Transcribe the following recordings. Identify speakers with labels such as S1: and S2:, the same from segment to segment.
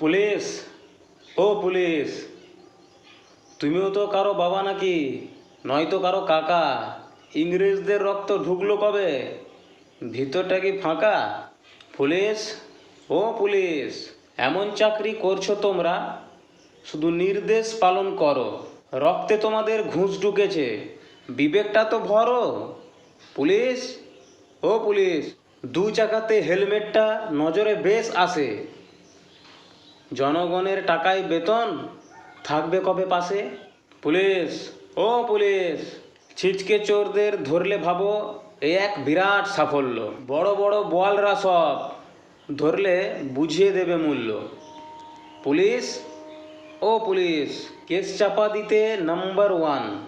S1: Police, ও police, তুমিও তো কারও বাবা নাকি? নয়তো কারও কাকা? ইংরেজদের রক্ত ঢুকলো কবে? ভিতরটা কি ফাঁকা? পুলিশ, ও পুলিশ, এমন চাকরি করছ তোমরা? শুধু নির্দেশ পালন করো। রক্তে তোমাদের ঘুষ ঢুকেছে। বিবেকটা তো ভরো। পুলিশ, ও পুলিশ, দু চাকাতে হেলমেটটা নজরে বেশ আসে। জনগণের টাকায় বেতন থাকবে কবে পাশে? পুলিশ, ও পুলিশ, ছিচকে চোরদের ধরলে ভাবো এ এক বিরাট সাফল্য। বড় বড় বলরা সব ধরলে বুঝিয়ে দেবে মূল্য। পুলিশ, ও পুলিশ, কেস চাপা দিতে নাম্বার ওয়ান।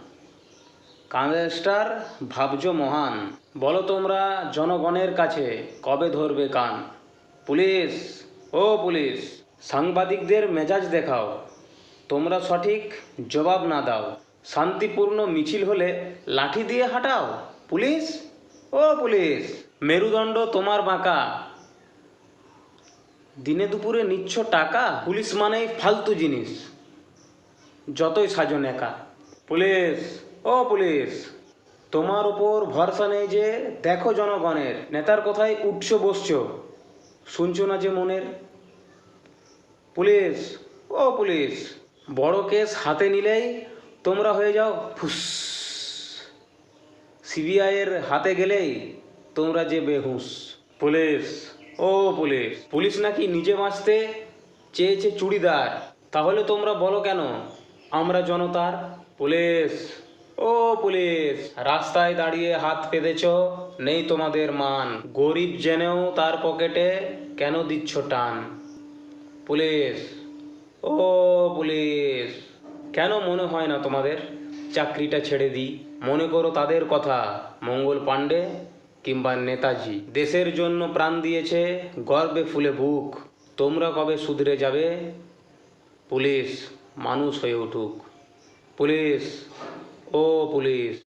S1: কাঁদেস্টার ভাবজ মহান। বলো তোমরা জনগণের কাছে কবে ধরবে কান? পুলিশ, ও পুলিশ। সাংবাদিকদের মেজাজ দেখাও। তোমরা সঠিক জবাব না দাও। শান্তিপূর্ণ মিছিল হলে লাঠি দিয়ে হাঁটাও। পুলিশ? ও পুলিশ, মেরুদণ্ড তোমার বাঁকা। দিনে দুপুরে নিচ্ছ টাকা, পুলিশ মানেই ফালতু জিনিস। যতই সাজন একা পুলিশ, ও পুলিশ, তোমার উপর ভরসা নেই যে দেখো জনগণের। নেতার কথায় উঠছো, বসছো। শুনছো না যে মনের? পুলিশ, ও পুলিশ, বড় কেস হাতে নিলেই তোমরা হয়ে যাও ফুস। সিবিআইয়ের হাতে গেলেই তোমরা যে বেহুশ। পুলিশ, ও পুলিশ পুলিশ নাকি নিজে বাঁচতে চেয়েছে চুড়িদার? তাহলে তোমরা বলো কেন? আমরা জনতার। পুলিশ, ও পুলিশ, রাস্তায় দাঁড়িয়ে হাত পেতেছ নেই তোমাদের মান। গরিব জেনেও তার পকেটে কেন দিচ্ছ টান? পুলিশ। ও পুলিশ। কেন মনে হয় না তোমাদের? চাকরিটা ছেড়ে দিই। মনে করো তাদের কথা। মঙ্গল পাণ্ডে কিংবা নেতাজি, দেশের জন্য প্রাণ দিয়েছে গর্বে ফুলে বুক তোমরা কবে সুধরে যাবে? পুলিশ, মানুষ হয়ে উঠুক। পুলিশ, ও পুলিশ।